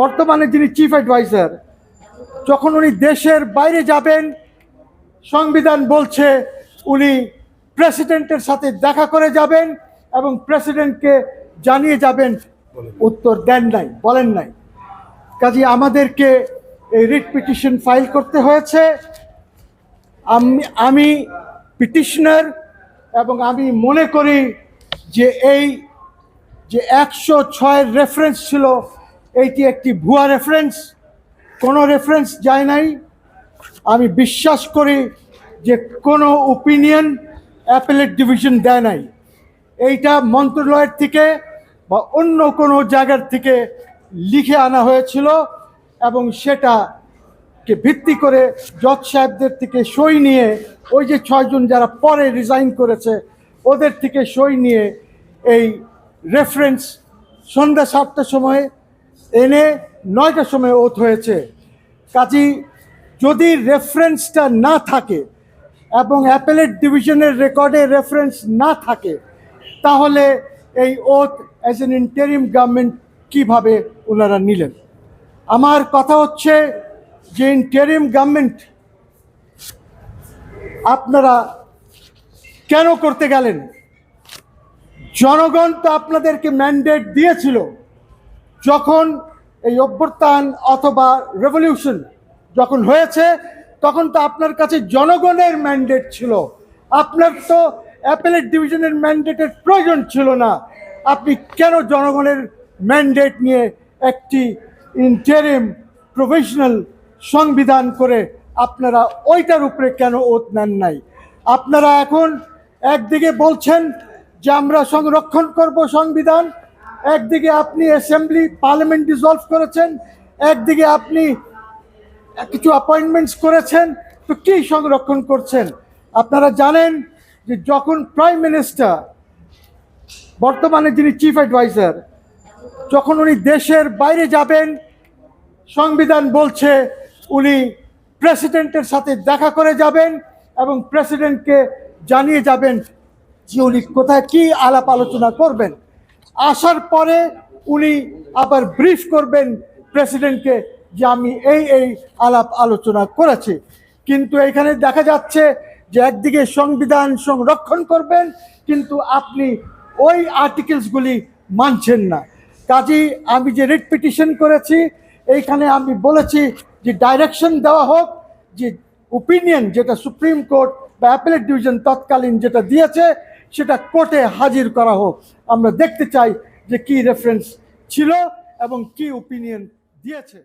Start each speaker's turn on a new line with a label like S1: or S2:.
S1: বর্তমানে যিনি chief adviser যখন উনি দেশের বাইরে যাবেন, সংবিধান বলছে উনি প্রেসিডেন্টের সাথে দেখা করে যাবেন এবং প্রেসিডেন্টকে জানিয়ে যাবেন, উত্তর দেন নাই, বলেন নাই। কাজে আমাদেরকে এই রিট পিটিশন ফাইল করতে হয়েছে। আমি আমি পিটিশনার এবং আমি মনে করি যে এই যে একশো ছয়ের রেফারেন্স ছিল এইটি একটি ভুয়া রেফারেন্স কোনো রেফারেন্স যায় নাই। আমি বিশ্বাস করি যে কোনো ওপিনিয়ন অ্যাপেলেট ডিভিশন দেয় নাই। এইটা মন্ত্রণালয়ের থেকে বা অন্য কোনো জায়গার থেকে লিখে আনা হয়েছিল এবং সেটাকে ভিত্তি করে জজ সাহেবদের থেকে সই নিয়ে, ওই যে ছয়জন যারা পরে রিজাইন করেছে, ওদের থেকে সই নিয়ে এই রেফারেন্স সন্ধ্যা সাতটার সময় এনে নয়টার সময় ওথ হয়েছে। কাজী, যদি রেফারেন্সটা না থাকে এবং অ্যাপেলেট ডিভিশনের রেকর্ডে রেফারেন্স না থাকে, তাহলে এই oath as an interim government কীভাবে ওনারা নিলেন? আমার কথা হচ্ছে যে ইন্টারিম গভর্নমেন্ট আপনারা কেন করতে গেলেন? জনগণ তো আপনাদেরকে ম্যান্ডেট দিয়েছিল। যখন এই অভ্যুত্থান অথবা রেভলিউশন যখন হয়েছে, তখন তো আপনার কাছে জনগণের ম্যান্ডেট ছিল। আপনার তো অ্যাপেলেট ডিভিশনের ম্যান্ডেটের প্রয়োজন ছিল না। আপনি কেন জনগণের ম্যান্ডেট নিয়ে একটি ইন্টারিম প্রফেশনাল সংবিধান করে আপনারা ওইটার উপরে কেন ওত নেন নাই? আপনারা এখন একদিকে বলছেন যে আমরা সংরক্ষণ করব সংবিধান একদিকে আপনি অ্যাসেম্বলি পার্লামেন্ট ডিসলভ করেছেন, একদিকে আপনি কিছু অ্যাপয়েন্টমেন্টস করেছেন, তো কি সংরক্ষণ করছেন? আপনারা জানেন যে যখন প্রাইম মিনিস্টার বর্তমানে যিনি চিফ অ্যাডভাইজার যখন উনি দেশের বাইরে যাবেন, সংবিধান বলছে উনি প্রেসিডেন্টের সাথে দেখা করে যাবেন এবং প্রেসিডেন্টকে জানিয়ে যাবেন যে উনি কোথায় কী আলাপ আলোচনা করবেন। আসার পরে উনি আবার ব্রিফ করবেন প্রেসিডেন্টকে যে আমি এই এই আলাপ আলোচনা করেছি। কিন্তু এখানে দেখা যাচ্ছে যে একদিকে সংবিধান সংরক্ষণ করবেন, কিন্তু আপনি ওই আর্টিকেলসগুলি মানছেন না। কাজী আমি যে রিট পিটিশন করেছি, এইখানে আমি বলেছি যে ডাইরেকশন দেওয়া হোক, যে ওপিনিয়ন যেটা সুপ্রিম কোর্ট বা অ্যাপেলেট ডিভিশন তৎকালীন যেটা দিয়েছে সেটা কোর্টে হাজির করা হোক। আমরা দেখতে চাই যে কি রেফারেন্স ছিল এবং কি ওপিনিয়ন দিয়েছে।